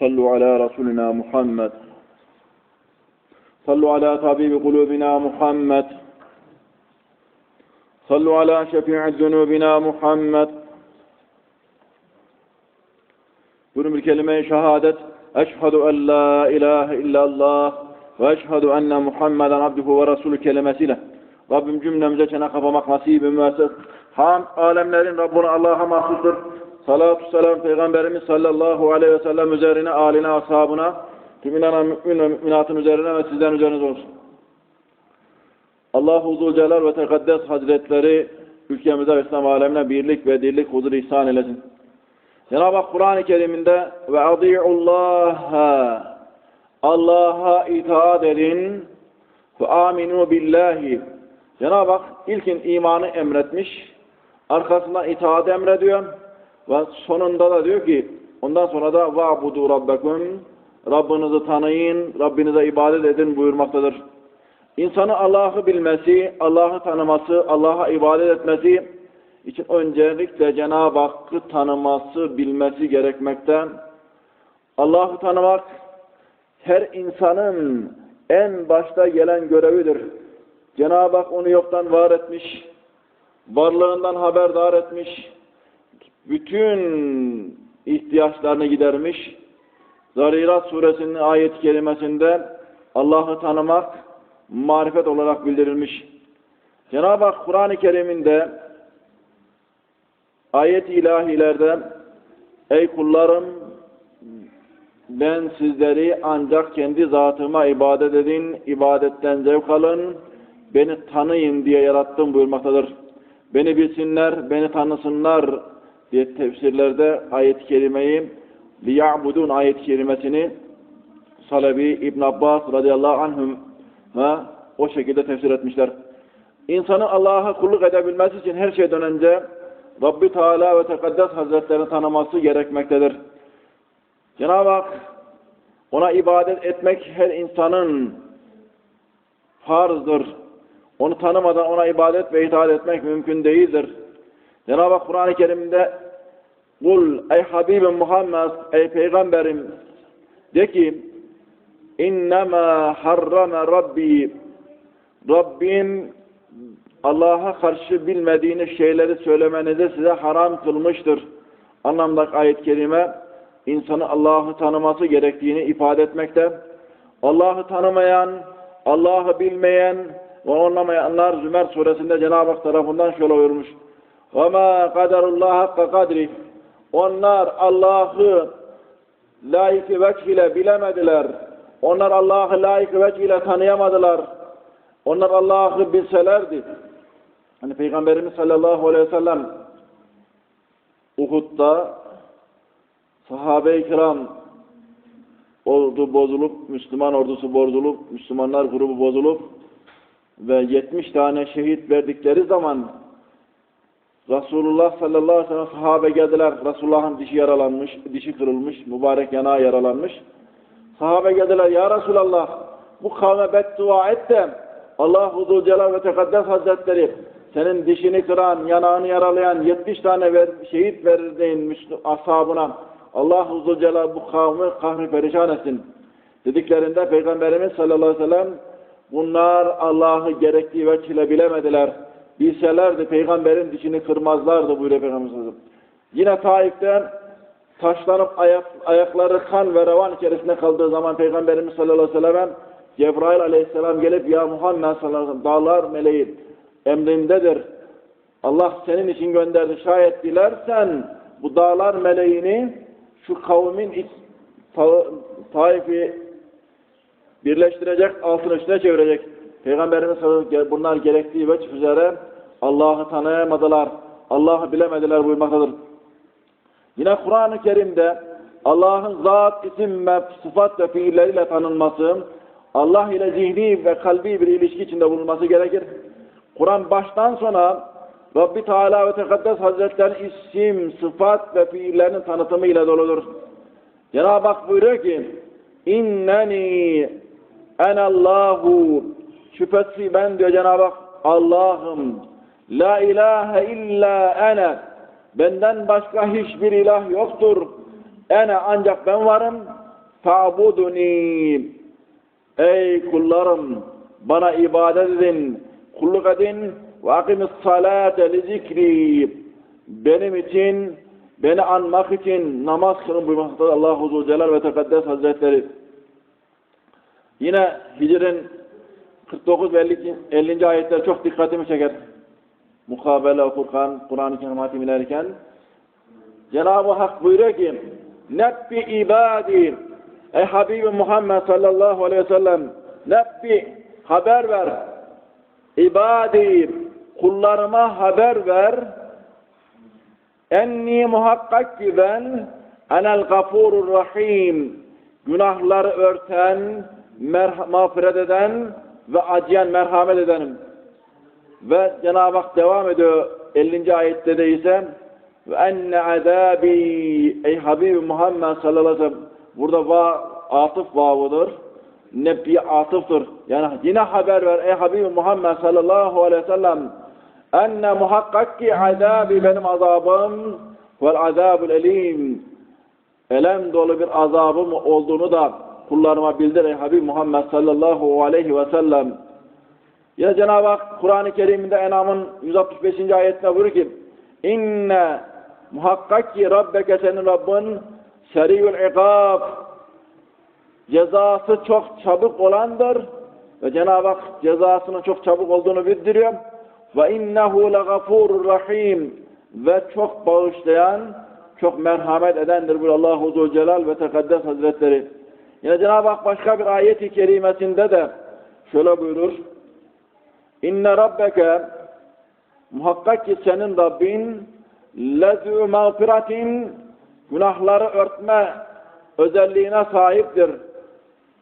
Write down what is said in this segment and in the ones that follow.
صلوا على رسولنا محمد صلوا على طبيب قلوبنا محمد صلوا على شفيع ذنوبنا محمد Buyurun bir kelime-i şehadet. Eşhedü en la ilahe illallah ve eşhedü enne Muhammeden abduhu ve resulü kelimesiyle. Rabbim cümlemize çene kapamak nasip müesses. Ham alemlerin Rabbuna Allah'a mahsustur. Salatu selam Peygamberimiz sallallahu aleyhi ve sellem üzerine, aline, ashabına, tüm inanan mümin ve müminatın üzerine ve sizden üzerinize olsun. Allah-u Zülcelal ve Tekaddes Hazretleri ülkemize ve İslam alemine birlik ve dirlik huzur ihsan eylesin. Cenab-ı Hak Kur'an-ı Kerim'inde ve adi'ullaha Allah'a itaat edin ve aminu billahi Cenab-ı Hak ilkin imanı emretmiş arkasından itaat emrediyor ve sonunda da diyor ki ondan sonra da va'budu rabbekum Rabbinizi tanıyın, Rabbinize ibadet edin buyurmaktadır. İnsanı Allah'ı bilmesi, Allah'ı tanıması, Allah'a ibadet etmesi için öncelikle Cenab-ı Hakk'ı tanıması, bilmesi gerekmekte. Allah'ı tanımak her insanın en başta gelen görevidir. Cenab-ı Hak onu yoktan var etmiş, varlığından haberdar etmiş, bütün ihtiyaçlarını gidermiş. Zarirat suresinin ayet-i kerimesinde Allah'ı tanımak marifet olarak bildirilmiş. Cenab-ı Hak Kur'an-ı Kerim'inde ayet-i ilahilerde ey kullarım ben sizleri ancak kendi zatıma ibadet edin, ibadetten zevk alın, beni tanıyın diye yarattım buyurmaktadır. Beni bilsinler, beni tanısınlar diye tefsirlerde ayet-i kerimeyi liya'budun ayet-i kerimesini Salebi İbn Abbas radıyallahu anhüm ve o şekilde tefsir etmişler. İnsanı Allah'a kulluk edebilmesi için her şeyden önce Rabbi Teala ve Tekaddes Hazretlerini tanıması gerekmektedir. Cenab-ı Hak ona ibadet etmek her insanın farzdır. Onu tanımadan ona ibadet ve itaat etmek mümkün değildir. Cenab-ı Hak Kur'an-ı Kerim'de Kul ey Habibim Muhammed ey Peygamberim de ki İnnemâ harrame Rabbi Rabbim Allah'a karşı bilmediğiniz şeyleri söylemenizi size haram kılmıştır. Anlamdaki ayet-i kerime insanı Allah'ı tanıması gerektiğini ifade etmekte. Allah'ı tanımayan, Allah'ı bilmeyen ve anlamayanlar Zümer suresinde Cenab-ı Hak tarafından şöyle buyurmuş. Ve ma kaderullah hakka kadri. Onlar Allah'ı layık vecih ile bilemediler. Onlar Allah'ı layık vecih ile tanıyamadılar. Onlar Allah'ı bilselerdi. Hani Peygamberimiz sallallahu aleyhi ve sellem Uhud'da sahabe-i kiram ordu bozulup, Müslüman ordusu bozulup, Müslümanlar grubu bozulup ve 70 tane şehit verdikleri zaman Resulullah sallallahu aleyhi ve sellem sahabe geldiler. Resulullah'ın dişi yaralanmış, dişi kırılmış, mübarek yanağı yaralanmış. Sahabe geldiler. Ya Resulallah bu kavme beddua et de Allah-u Zülcelal ve Tekaddes Hazretleri senin dişini kıran, yanağını yaralayan 70 tane ver, şehit verirdeyin ashabına. Allah-u Zülcelal bu kavmi kahri perişan etsin. Dediklerinde Peygamberimiz sallallahu aleyhi ve sellem bunlar Allah'ı gerektiği veçile bilemediler. Bilselerdi peygamberin dişini kırmazlardı buyuruyor Peygamberimiz. Yine Taif'ten taşlanıp ayak, ayakları kan ve revan içerisinde kaldığı zaman Peygamberimiz sallallahu aleyhi ve sellem Cebrail aleyhisselam gelip ya Muhammed sallallahu aleyhi ve sellem dağlar meleği emrindedir. Allah senin için gönderdi. Şayet dilersen bu dağlar meleğini şu kavmin taifi birleştirecek, altın üstüne çevirecek. Peygamberimiz bunlar gerektiği veç üzere Allah'ı tanıyamadılar. Allah'ı bilemediler buyurmaktadır. Yine Kur'an-ı Kerim'de Allah'ın zat, isim ve sıfat ve fiilleriyle tanınması, Allah ile zihni ve kalbi bir ilişki içinde bulunması gerekir. Kur'an baştan sona Rabbi Teala ve Tekaddes Hazretleri isim, sıfat ve fiillerinin tanıtımı ile doludur. Cenab-ı Hak buyuruyor ki İnneni enallahu şüphesiz ben diyor Cenab-ı Hak Allah'ım la ilahe illa ene benden başka hiçbir ilah yoktur. Ene ancak ben varım fa'buduni. Ey kullarım bana ibadet edin, kulluk edin ve akimis salate li zikri. Benim için, beni anmak için namaz kılın buyurmaktadır Allah-u Zülcelal ve Tekaddes Hazretleri. Yine Hicr'in 49 ve 50. 50. ayetler çok dikkatimi çeker. Mukabele okurken, Kur'an-ı Kerim hatim ilerken Cenab-ı Hak buyuruyor ki Nebbi ibadi Ey Habibi Muhammed sallallahu aleyhi ve sellem Nebbi haber ver ibadi kullarıma haber ver enni muhakkak ki ben enel gafurur rahim günahları örten mağfiret eden ve acıyan merhamet edenim ve Cenab-ı Hak devam ediyor 50. ayette de ise ve enne azabi ey Habibi Muhammed sallallahu aleyhi ve sellem burada va, atıf vavıdır. Nebbi atıftır. Yani yine haber ver ey Habibi Muhammed sallallahu aleyhi ve sellem enne muhakkak ki azabi benim azabım vel azabul elim elem dolu bir azabım olduğunu da kullarıma bildir Habib Muhammed sallallahu aleyhi ve sellem. Yine Cenab-ı Hak Kur'an-ı Kerim'de Enam'ın 165. ayetinde buyuruyor ki İnne muhakkak ki Rabbeke senin Rabbin seriyül ikab cezası çok çabuk olandır ve Cenab-ı Hak cezasının çok çabuk olduğunu bildiriyor. Ve innehu legafurur rahim ve çok bağışlayan, çok merhamet edendir bu Allahu Zülcelal ve Tekaddes Hazretleri. Yine Cenab-ı Hak başka bir ayet-i kerimesinde de şöyle buyurur. İnne rabbeke muhakkak ki senin Rabbin lezü mağfiratin günahları örtme özelliğine sahiptir.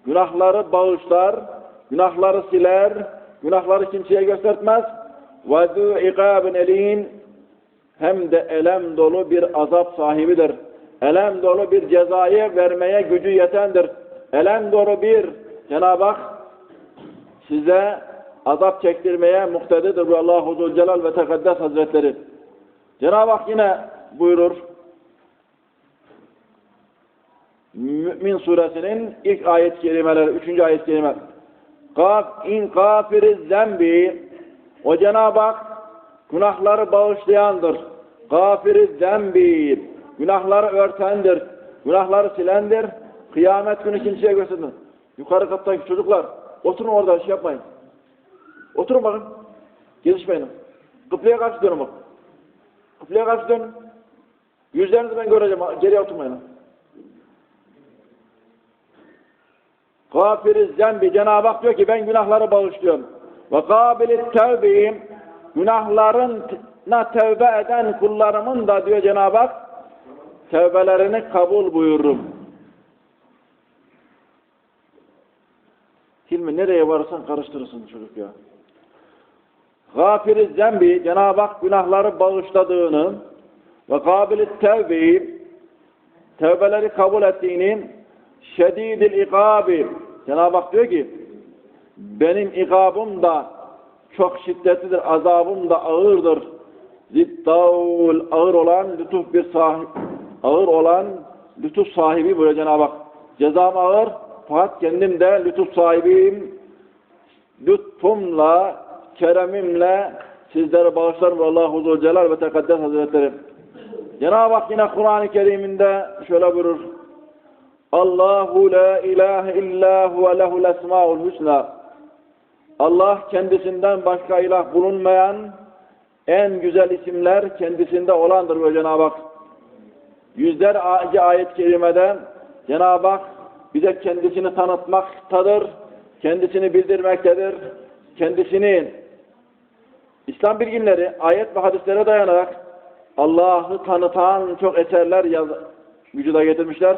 Günahları bağışlar, günahları siler, günahları kimseye göstermez. Ve zü ikabın elin hem de elem dolu bir azap sahibidir. Elem dolu bir cezayı vermeye gücü yetendir. Elem dolu bir Cenab-ı Hak size azap çektirmeye muhtedirdir bu Allahu Zülcelal ve Tekaddes Hazretleri. Cenab-ı Hak yine buyurur. Mü'min suresinin ilk ayet kelimeleri, üçüncü ayet kelime. Kaf in kafiriz zembi o Cenab-ı Hak günahları bağışlayandır. Gafiriz zembi günahları örtendir. Günahları silendir. Kıyamet günü kimseye göstermez. Yukarı kattaki çocuklar oturun orada şey yapmayın. Oturun bakın. Gelişmeyin. Kıbleye karşı dönün bak. Kıbleye karşı dönün. Yüzlerinizi ben göreceğim. Geriye oturmayın. Gafiriz zembi. Cenab-ı Hak diyor ki ben günahları bağışlıyorum. Ve kabilit tevbihim. Günahlarına tevbe eden kullarımın da diyor Cenab-ı Hak tevbelerini kabul buyururum. Hilmi nereye varırsan karıştırırsın çocuk ya. Gafiriz zembi Cenab-ı Hak günahları bağışladığını ve kabilit tevbi tevbeleri kabul ettiğini şedidil ikabi Cenab-ı Hak diyor ki benim ikabım da çok şiddetlidir, azabım da ağırdır. Ziddavul ağır olan lütuf bir sahip ağır olan lütuf sahibi böyle Cenab-ı Hak. Cezam ağır fakat kendim de lütuf sahibiyim. Lütfumla, keremimle sizleri bağışlarım Allahu Zülcelal ve Tekaddes Hazretleri. Cenab-ı Hak yine Kur'an-ı Kerim'inde şöyle buyurur. Allahu la ilahe illa huve lehul esmaul husna. Allah kendisinden başka ilah bulunmayan en güzel isimler kendisinde olandır ve Cenab-ı Hak. Yüzlerce ayet-i kerimede Cenab-ı Hak bize kendisini tanıtmaktadır, kendisini bildirmektedir, kendisini İslam bilginleri ayet ve hadislere dayanarak Allah'ı tanıtan çok eserler yaz, vücuda getirmişler.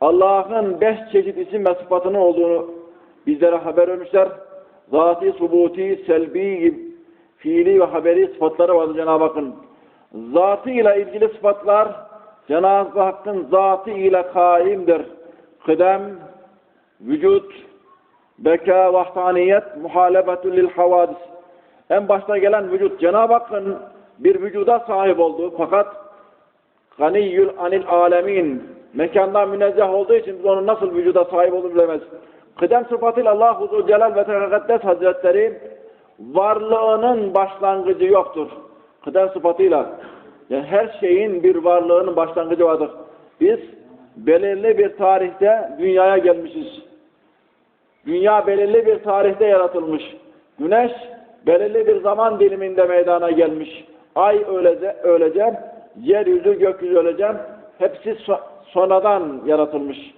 Allah'ın beş çeşit isim ve sıfatının olduğunu bizlere haber vermişler. Zati, subuti, selbi, fiili ve haberi sıfatları vardır Cenab-ı Hakk'ın. Zatı ile ilgili sıfatlar Cenab-ı Hakk'ın zatı ile kaimdir. Kıdem, vücut, beka, vahdaniyet, muhalefetü lil havadis. En başta gelen vücut Cenab-ı Hakk'ın bir vücuda sahip olduğu fakat ganiyyül anil alemin mekandan münezzeh olduğu için biz onun nasıl vücuda sahip olur bilemez. Kıdem sıfatıyla Allah Huzur Celal ve Tekaddes Hazretleri varlığının başlangıcı yoktur. Kıdem sıfatıyla. Yani her şeyin bir varlığının başlangıcı vardır. Biz belirli bir tarihte dünyaya gelmişiz. Dünya belirli bir tarihte yaratılmış. Güneş belirli bir zaman diliminde meydana gelmiş. Ay öylece, öylece yeryüzü, gökyüzü öylece hepsi so sonradan yaratılmış.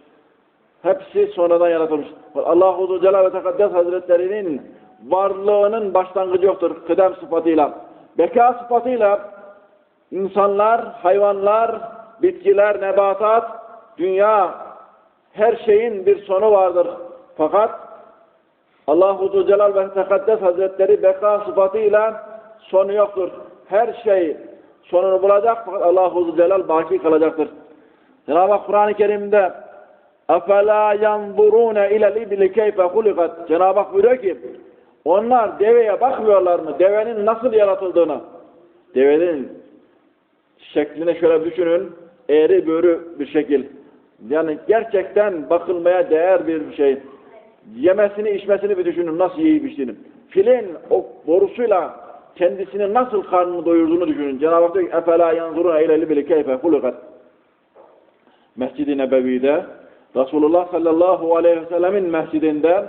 Hepsi sonradan yaratılmış. Allah Azze Celal ve Tekaddes Hazretleri'nin varlığının başlangıcı yoktur kıdem sıfatıyla. Beka sıfatıyla insanlar, hayvanlar, bitkiler, nebatat, dünya her şeyin bir sonu vardır. Fakat Allah Azze Celal ve Tekaddes Hazretleri beka sıfatıyla sonu yoktur. Her şey sonunu bulacak fakat Allah Azze Celal baki kalacaktır. Cenab-ı Hak Kur'an-ı Kerim'de اَفَلَا يَنْظُرُونَ اِلَى الْاِبْلِ كَيْفَ خُلِقَتْ Cenab-ı Hak buyuruyor ki onlar deveye bakmıyorlar mı? Devenin nasıl yaratıldığını. Devenin şekline şöyle düşünün. Eğri börü bir şekil. Yani gerçekten bakılmaya değer bir şey. Yemesini içmesini bir düşünün. Nasıl yiyip içtiğini. Filin o borusuyla kendisini nasıl karnını doyurduğunu düşünün. Cenab-ı Hak diyor ki اَفَلَا يَنْظُرُونَ اِلَى الْاِبْلِ كَيْفَ خُلِقَتْ Mescid-i Nebevi'de Resulullah sallallahu aleyhi ve sellemin mescidinde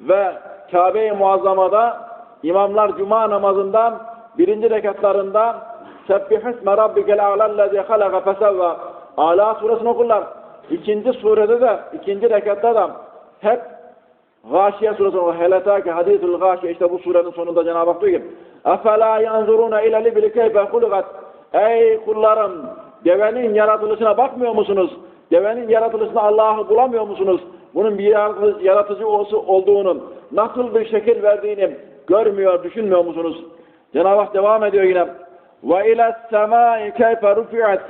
ve Kabe-i Muazzama'da imamlar cuma namazından birinci rekatlarında Sebbihisme Rabbikel a'lellezi halaka fesevva Ala suresini okurlar. İkinci surede de, ikinci rekatta da hep Gâşiye suresini okurlar. Heletâke hadîsul gâşiye işte bu surenin sonunda Cenab-ı Hak diyor ki اَفَلَا يَنْظُرُونَ اِلَى لِبِلِ كَيْفَ خُلُقَتْ Ey kullarım! Devenin yaratılışına bakmıyor musunuz? Devenin yaratılışında Allah'ı bulamıyor musunuz? Bunun bir yaratıcı olduğunu, nasıl bir şekil verdiğini görmüyor, düşünmüyor musunuz? Cenab-ı Hak devam ediyor yine. وَاِلَى السَّمَاءِ كَيْفَ رُفِعَتْ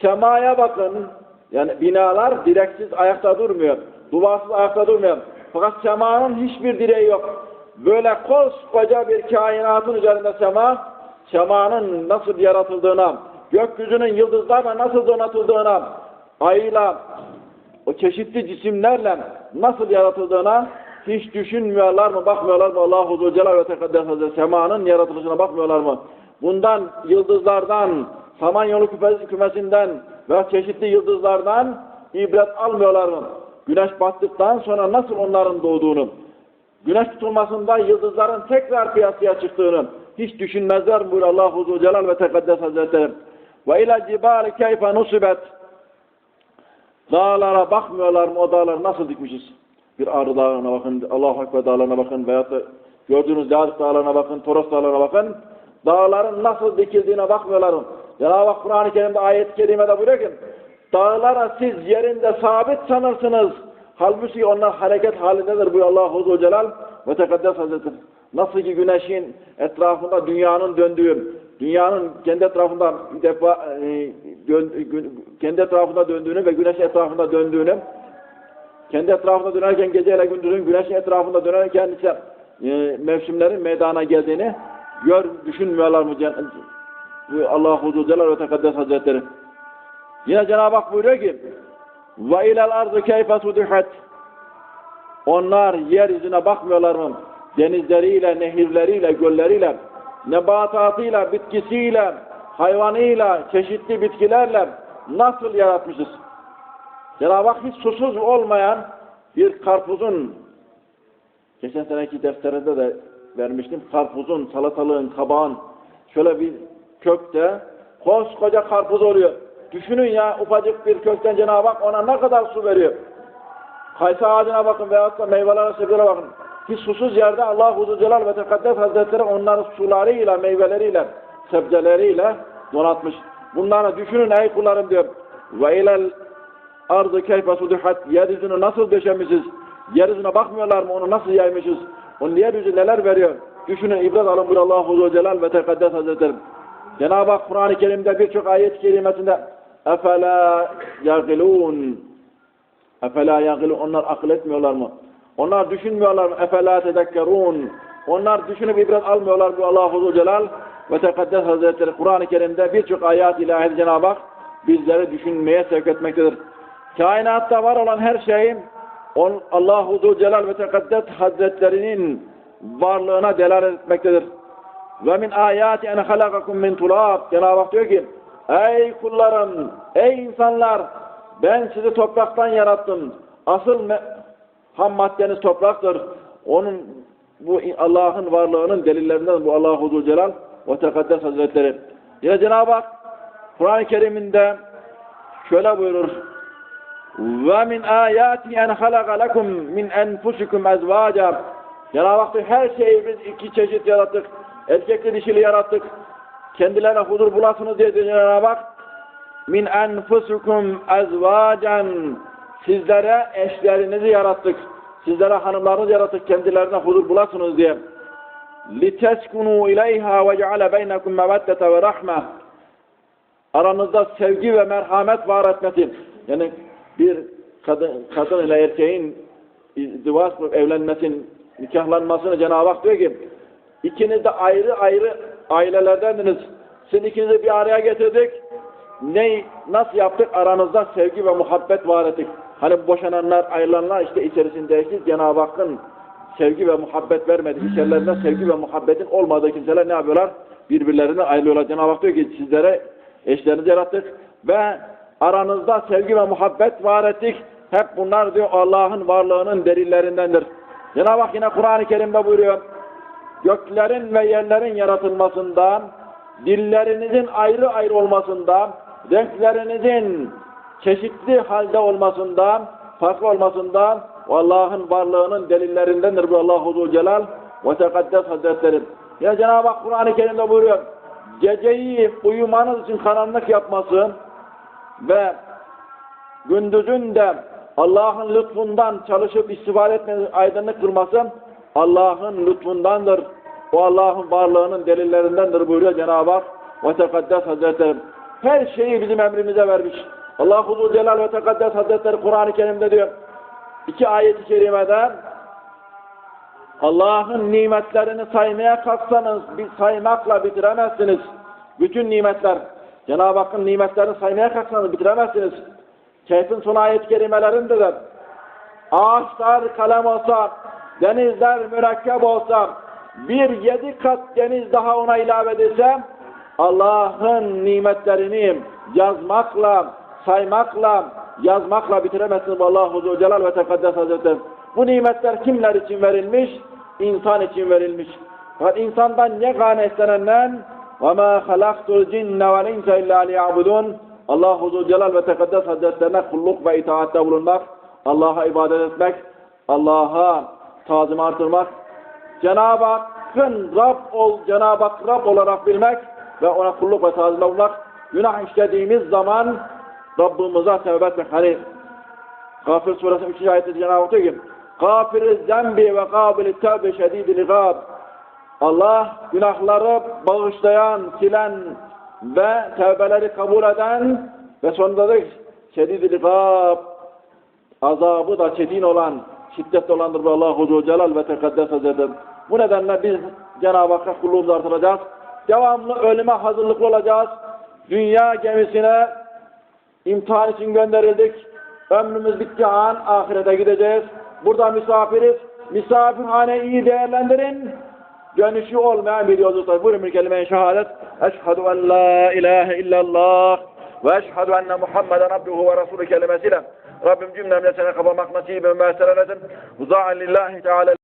Semaya bakın. yani binalar direksiz ayakta durmuyor. Duvarsız ayakta durmuyor. Fakat semanın hiçbir direği yok. Böyle koskoca bir kainatın üzerinde sema, semanın nasıl yaratıldığına, gökyüzünün yıldızlarla nasıl donatıldığına, ayla, o çeşitli cisimlerle nasıl yaratıldığına hiç düşünmüyorlar mı, bakmıyorlar mı? Allah-u Celal ve Tekaddes Hazretleri semanın yaratılışına bakmıyorlar mı? Bundan, yıldızlardan, Samanyolu kümesinden ve çeşitli yıldızlardan ibret almıyorlar mı? Güneş battıktan sonra nasıl onların doğduğunu, güneş tutulmasında yıldızların tekrar piyasaya çıktığını hiç düşünmezler mi? Buyur Allah-u Celal ve Tekaddes Hazretleri. Ve ila cibali keyfe nusibet Dağlara bakmıyorlar mı? O dağları nasıl dikmişiz? Bir Ağrı Dağı'na bakın, Allahu Ekber Dağları'na bakın veyahut da gördüğünüz Dağlık Dağları'na bakın, Toros Dağları'na bakın. Dağların nasıl dikildiğine bakmıyorlar mı? Cenab-ı Kur'an-ı Kerim'de ayet-i kerimede buyuruyor ki Dağlara siz yerinde sabit sanırsınız. Halbuki onlar hareket halindedir bu Allah Azze Celal ve Tekaddes Hazretleri. Nasıl ki güneşin etrafında dünyanın döndüğü, dünyanın kendi etrafında defa e, kendi etrafında döndüğünü ve güneş etrafında döndüğünü kendi etrafında dönerken geceyle gündüzün güneşin etrafında dönerken ise e, mevsimlerin meydana geldiğini gör, düşünmüyorlar mı Allah Azze Celal ve Tekaddes Hazretleri. Yine Cenab-ı Hak buyuruyor ki ve ilel ardı keyfe sudihat onlar yeryüzüne bakmıyorlar mı? Denizleriyle, nehirleriyle, gölleriyle, nebatatıyla, bitkisiyle, hayvanıyla, çeşitli bitkilerle nasıl yaratmışız? Cenab-ı Hak hiç susuz olmayan bir karpuzun geçen seneki defterinde de vermiştim. Karpuzun, salatalığın, kabağın şöyle bir kökte koskoca karpuz oluyor. Düşünün ya ufacık bir kökten Cenab-ı Hak ona ne kadar su veriyor. Kayısı ağacına bakın veyahut da meyvelere, sebzelere bakın. Hiç susuz yerde Allah Uzun Celal ve Tekaddes Hazretleri onları sularıyla, meyveleriyle, sebzeleriyle donatmış. Bunları düşünün ey kullarım diyor. Ve ilel ardı keyfe sudihat yeryüzünü nasıl döşemişiz? Yeryüzüne bakmıyorlar mı? Onu nasıl yaymışız? Onun yeryüzü neler veriyor? Düşünün ibret alın buyur Allah Uzun Celal ve Tekaddes Hazretleri. Cenab-ı Hak Kur'an-ı Kerim'de birçok ayet-i kerimesinde efela yagilun efela onlar akıl etmiyorlar mı? Onlar düşünmüyorlar mı? Efela tedekkerun onlar düşünüp ibret almıyorlar mı? Allah-u Celal ve Tekaddes Hazretleri Kur'an-ı Kerim'de birçok ayet ilahi Cenab-ı Hak bizleri düşünmeye sevk etmektedir. kainatta var olan her şeyin on, Allahu Celal ve Tekaddes Hazretlerinin varlığına delalet etmektedir. Ve min ayati en halakakum min turab. Cenab-ı Hak diyor ki Ey kullarım, ey insanlar ben sizi topraktan yarattım. Asıl ham maddeniz topraktır. Onun bu Allah'ın varlığının delillerinden bu Allahu Celal ve Tekaddes Hazretleri. Yine Cenab-ı Hak Kur'an-ı Kerim'inde şöyle buyurur. Ve min ayati en halaka lekum min enfusikum ezvaca. Cenab-ı Hak her şeyi biz iki çeşit yarattık. Erkekli dişili yarattık. Kendilerine huzur bulasınız diye diyor Cenab-ı Hak. Min enfusikum ezvacen. Sizlere eşlerinizi yarattık. Sizlere hanımlarınızı yarattık. Kendilerine huzur bulasınız diye. لِتَسْكُنُوا اِلَيْهَا وَجَعَلَ بَيْنَكُمْ مَوَدَّةَ وَرَحْمَةً Aranızda sevgi ve merhamet var etmesi. Yani bir kadın, kadın ile erkeğin izdivaç kurup evlenmesin, nikahlanmasını Cenab-ı Hak diyor ki ikiniz de ayrı ayrı ailelerdendiniz. Sizin ikinizi bir araya getirdik. Ne, nasıl yaptık? Aranızda sevgi ve muhabbet var ettik. Hani boşananlar, ayrılanlar işte içerisindeki Cenab-ı Hakk'ın sevgi ve muhabbet vermedi. İçerilerinde sevgi ve muhabbetin olmadığı kimseler ne yapıyorlar? Birbirlerine ayrılıyorlar. Cenab-ı Hak diyor ki sizlere eşlerinizi yarattık ve aranızda sevgi ve muhabbet var ettik. Hep bunlar diyor Allah'ın varlığının delillerindendir. Cenab-ı Hak yine Kur'an-ı Kerim'de buyuruyor. Göklerin ve yerlerin yaratılmasından, dillerinizin ayrı ayrı olmasından, renklerinizin çeşitli halde olmasından, farklı olmasından Allah'ın varlığının delillerindendir bu Allahu Celal ve Tekaddes Hazretleri. Ya Cenab-ı Hak Kur'an-ı Kerim'de buyuruyor. Geceyi uyumanız için karanlık yapması ve gündüzün de Allah'ın lütfundan çalışıp istifade etmesi, aydınlık kılması Allah'ın lütfundandır. O Allah'ın varlığının delillerindendir buyuruyor Cenab-ı Hak ve Tekaddes Hazretleri. Her şeyi bizim emrimize vermiş. Allah-u Celal ve Tekaddes Hazretleri Kur'an-ı Kerim'de diyor. İki ayet-i kerimede Allah'ın nimetlerini saymaya kalksanız bir saymakla bitiremezsiniz. Bütün nimetler. Cenab-ı Hakk'ın nimetlerini saymaya kalksanız bitiremezsiniz. Kehf'in son ayet-i kerimelerinde de ağaçlar kalem olsa, denizler mürekkep olsa, bir yedi kat deniz daha ona ilave edilse, Allah'ın nimetlerini yazmakla, saymakla, yazmakla bitiremezsiniz. Allahu Celal ve Tekaddes Hazretleri. Bu nimetler kimler için verilmiş? İnsan için verilmiş. Fakat insandan yegane istenenden وَمَا خَلَقْتُ الْجِنَّ وَالْاِنْسَ اِلَّا لِيَعْبُدُونَ Allahu Celal ve Tekaddes Hazretlerine kulluk ve itaatte bulunmak, Allah'a ibadet etmek, Allah'a tazim artırmak, Cenab-ı Hakk'ın Rab ol, Cenab-ı Hak Rab olarak bilmek ve ona kulluk ve tazimde bulunmak, günah işlediğimiz zaman Rabbimize tevbe etmek. Hani Gafir suresi 3. ayette Cenab-ı Hak diyor ki Gafir zembi ve kabil tevbe şedidil gab Allah günahları bağışlayan, silen ve tevbeleri kabul eden ve sonunda da şedidil gab azabı da çetin olan, şiddetli olandır bu Allahu Celal ve Tekaddes Hazretleri. Bu nedenle biz Cenab-ı Hakk'a kulluğumuzu artıracağız. Devamlı ölüme hazırlıklı olacağız. Dünya gemisine imtihan için gönderildik. Ömrümüz bittiği an ahirete gideceğiz. Burada misafiriz. Misafirhaneyi iyi değerlendirin. Dönüşü olmayan bir yolculukta. Buyurun bir kelime-i şehadet. Eşhedü en la ilahe illallah ve eşhedü enne Muhammeden abduhu ve resulü kelimesiyle Rabbim cümlemle seni kapamak nasip ve meselenedir. Uza'an lillahi teala